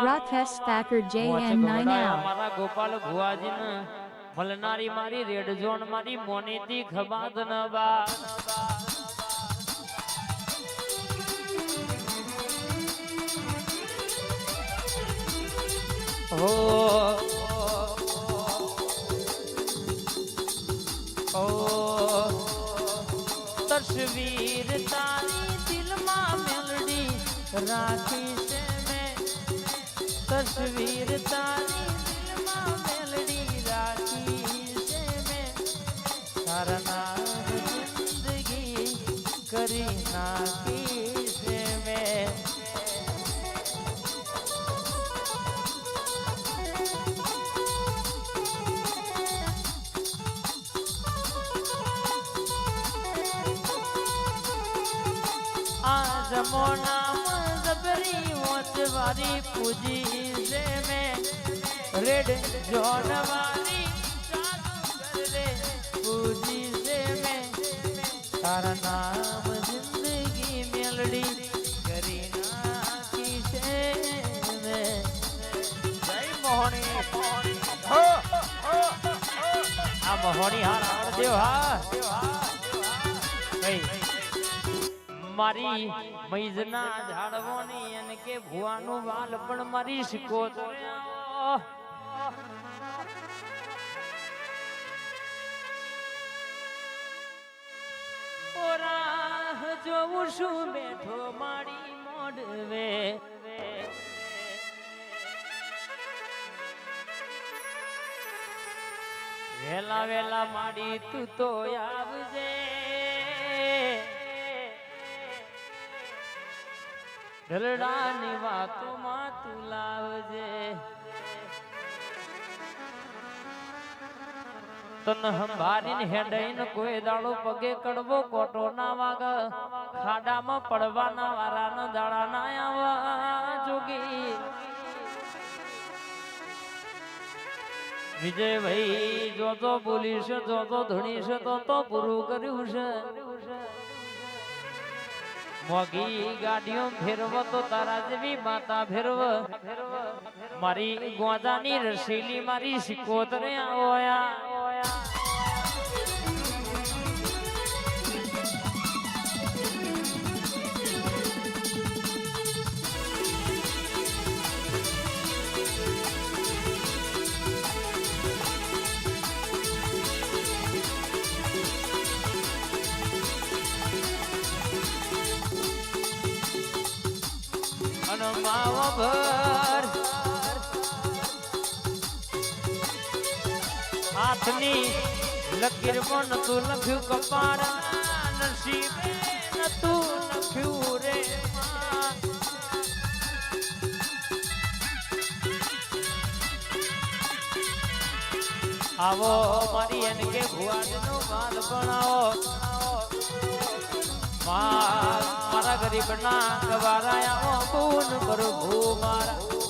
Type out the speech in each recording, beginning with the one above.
Rakesh Thakur મોચ JN9 ગોડાયા L. મારા ગોપાલ ભુવાજીને મલનારી મારી red zone મારી મોનીતી ખબાદ ન બા હો ઓ તસવીર તારી દિલમાં મેલડી રાખી તસવીર તારી દિલમાં મેલડી રાખી છે મેં તારા નામ જિંદગી કરી નાખી છે મેં આ જમોના વચવારી પૂજી છે મેં રેડ જોન વારી રે પૂજી છે મેં તારા નામ જિંદગી મેલડી કરી નાખી છે મેં. જય મોહણી. આ મોહણી હાર આવડદેવ હા કઈ મારી મૈજના ઝાડવાની અને કે ભુવાનું વાલ પણ મારી શીખો ઓરાહ જોઉં છું બેઠો મારી મોડવે વેલા વેલા માડી તું તો આવજે. ઢલડાની વાતોમાં તું લાવજે. તન હંભારીને હેડાઈને કોઈ દાડો પગે કડવો કોટો ના વાગ. ખાડામાં પડવાના વારાના દાડા ના આવા જોગી. વિજયભાઈ, જો તો બોલીશ જો તો ધણીશ, તો તો પૂરું કર્યું છે. મોગી ગાડીઓ ફેરવ તો તારા જેવી માતા ફેરવ. મારી ગોજાની રસીલી મારી સિકોતરે ઓયા હાથની લકીર પણ તું લખ્યું કપાળ. નસીબે નતું લખ્યું રે. આવો મારી એને કે ભુવાડનો માલ બનાવો મારા ગરીબના ગવારા આવો પૂન ભૂ મારા.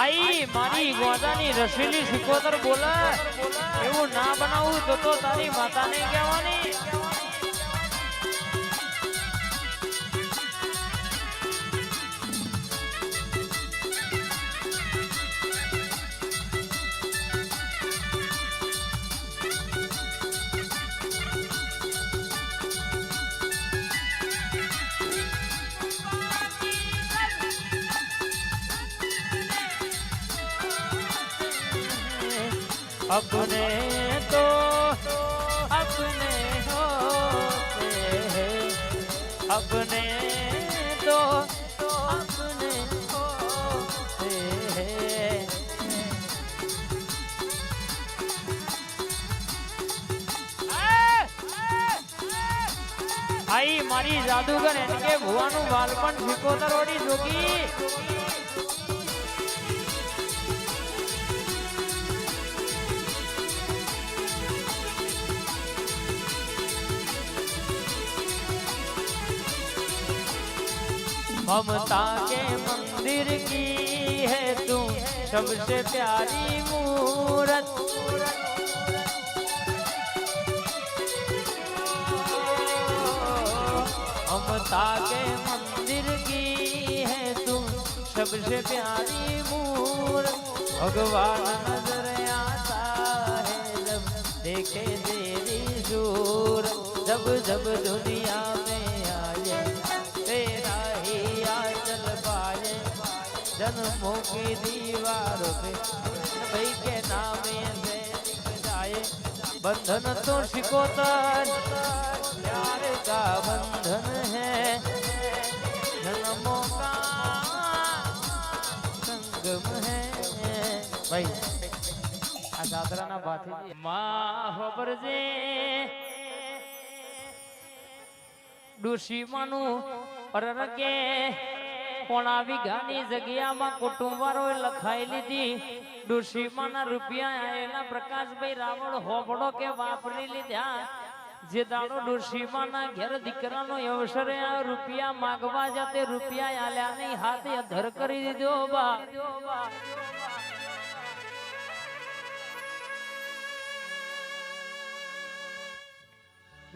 આઈ મારી ગોદાની રસીલી સિકોતર બોલે. એવું ના બનાવું તો તો તારી માતાને કહેવાની. अपने तो अपने होते हैं अपने तो अपने होते हैं आई मारी जादूगर इनके भुआ नु बालपण फिको तरोड़ी जोगी ममता के मंदिर की है तू, सबसे प्यारी मूरत। ममता के मंदिर की है तू, सबसे प्यारी मूरत। भगवान नज़र आता है जब देखे तेरी सूरत। जब जब दुनिया જન્મો કી દીવાર પે ભાઈ કે નામે સે જાય બંધન તો શિકોતા પ્યાર કા બંધન હે જન્મો કા સંગમ હે ભાઈ આ દાદરાના ભાથીજી માં હોબરજે ડુશી માનું અરરગે પોણા વીઘાની જગ્યામાં કુટુંબવારોએ લખાઈ લીધી. ડોશીમાના રૂપિયા આયેલા પ્રકાશભાઈ રાવળ હોબળો કે વાપરી લીધા. જે દાડો ડોશીમાના ઘેર દીકરાનો અવસરે આ રૂપિયા માગવા જાતે રૂપિયા આલ્યા નહીં, હાથે અધર કરી દીધો બા.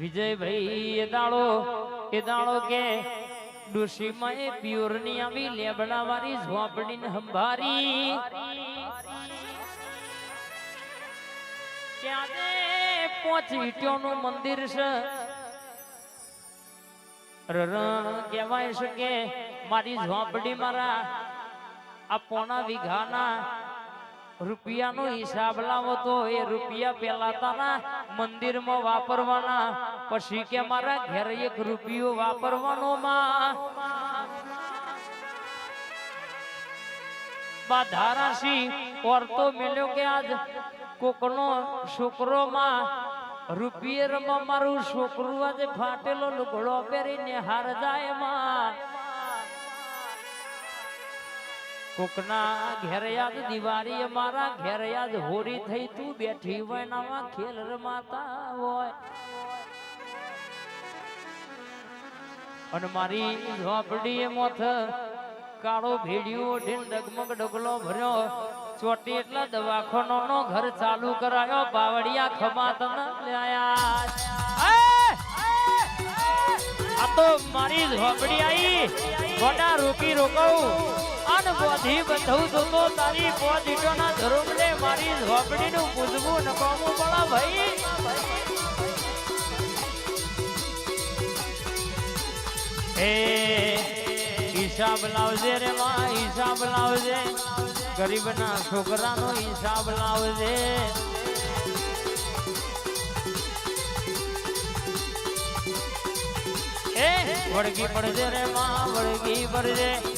વિજયભાઈ, એ દાડો એ દાડો કે ડોશીમાં એ પ્યોરની આવી લેબડા વાળી ઝોપડી ને હંભારી ત્યાં મંદિર છે? કહેવાય છે કે મારી ઝોપડી મારા આ પોણા વીઘાના રૂપિયાનો હિસાબ લાવો તો એ રૂપિયા પેલા તારા મંદિરમાં વાપરવાના. પછી કે મારા ઘેર એક રૂપિયો વાપરવાનો માં. કે આજ કોકનો છોકરો માં રૂપિયે રમા મારું છોકરું આજે ફાટેલો લુગડો પહેરીને હાર જાય માં કોકના ઘેર યાદ દિવાળી અમારા ઘેર યાદ હોરી થઈ, તું બેઠી હોય ખેલ રમાતા હોય. અને મારી ઝોપડી મોથ કાળો ભેડિયો ઢીન ડગમગ ડગલો ભર્યો, ચોટી એટલા દવાખાનો નો ઘર ચાલુ કરાયો બાવડિયા ખમા તને લાયા. આ તો મારી ઝોપડી આઈ ગોડા રોકી રોકવું અન બોધી બધું તો તારી પોજીટોના ધર્મને મારી ઝોપડીનું પૂજવું નકામું પડા ભાઈ. હે, હિસાબ લાવજે રે માં, હિસાબ લાવજે. ગરીબના છોકરાનો હિસાબ લાવજે. વળગી પડજે રે માં, વળગી પડજે.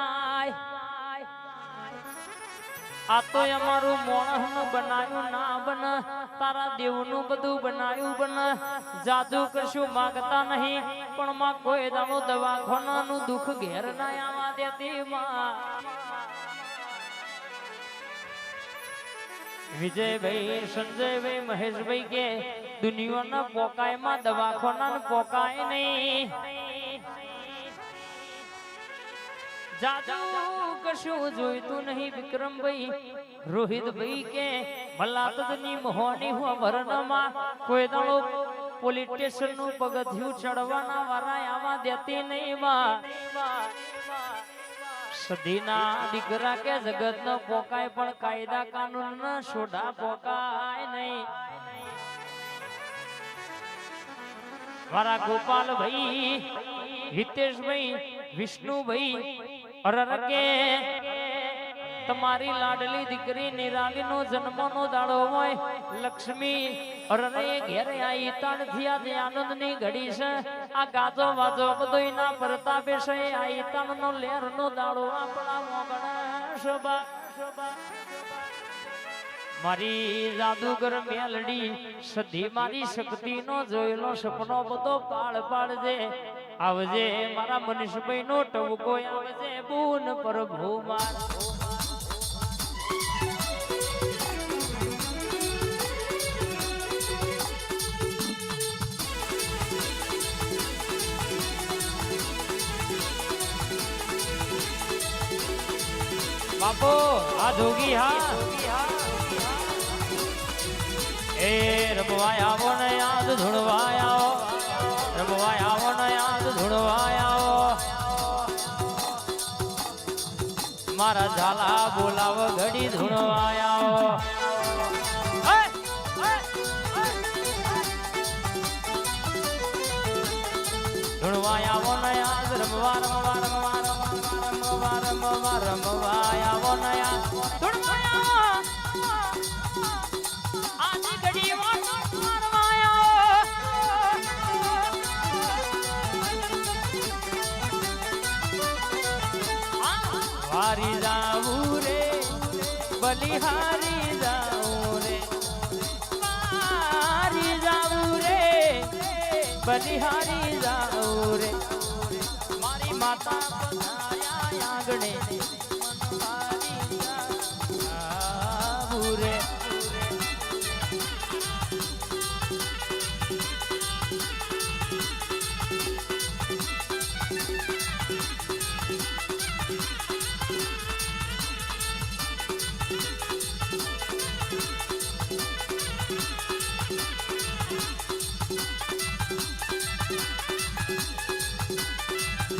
આ તો અમારું મોણસનું બનાવ્યું ના બન, તારા દેવનું બધું બનાવ્યું બન. જાદુ કશું માગતા નહીં, પણ માં કોઈ દાડો દવાખાના નું દુઃખ ઘેર ના આવવા દેતી વિજયભાઈ, સંજયભાઈ, મહેશભાઈ કે, દુનિયાના પોકાયમાં દવાખાના પોકાય નહીં. જોઈતું નહીં વિક્રમભાઈ. રોહિતભાઈ કે દીકરા કે જગત ન પોકાય પણ કાયદા કાનૂન ના સોડા પોકાય નહીં. મારા ગોપાલભાઈ, હિતેશભાઈ, વિષ્ણુભાઈ અરર કે તમારી લાડલી દીકરી નિરાલી નો જન્મ નો દાડો હોય, લક્ષ્મી, અરરે ઘેરે આઈ તાણ થયા તે આનંદની ઘડી છે. આ ગાજો વાજો બધો ના પરતાપે છે આઈ તાણ નો લેર નો દાડો આપણા મોગણા શોભા. મારી જાદુગર મેલડી સધી મારી શક્તિ નો જોયેલો સપનો બધો પાળ પાડજે. આવજે, મારા મનીષભાઈ નો ટવકો આવજે, બૂન પ્રભુ મારા બાપો આ ધોગી હા. એ રમવાય આવો ને યાદ ધૂળવાય આવો રમવાય આવો ને યાદ ધૂળવાય આવો મારા ઝાલા બોલાવો ઘડી ધૂળવાય આવો રમવા રમવા રમવા રમવા રમવા રમવા ને બલિહારી જાઉં રે મારી જાવું રે બલિહારી જાઉં રે મારી માતા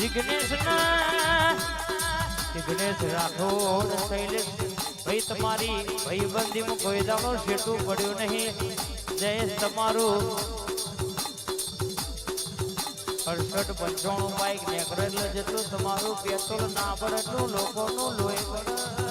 જિગ્નેશ ના શૈલેષ, ભાઈ તમારી ભાઈબંધીમાં કોઈ દાણો શેઠું પડ્યું નહીં. જયેશ તમારું. અડસઠ પંચાણું બાઈક નેકરેલ જેટલું તમારું પેટ્રોલ ના પડે એટલું લોકોનું લોહી પડે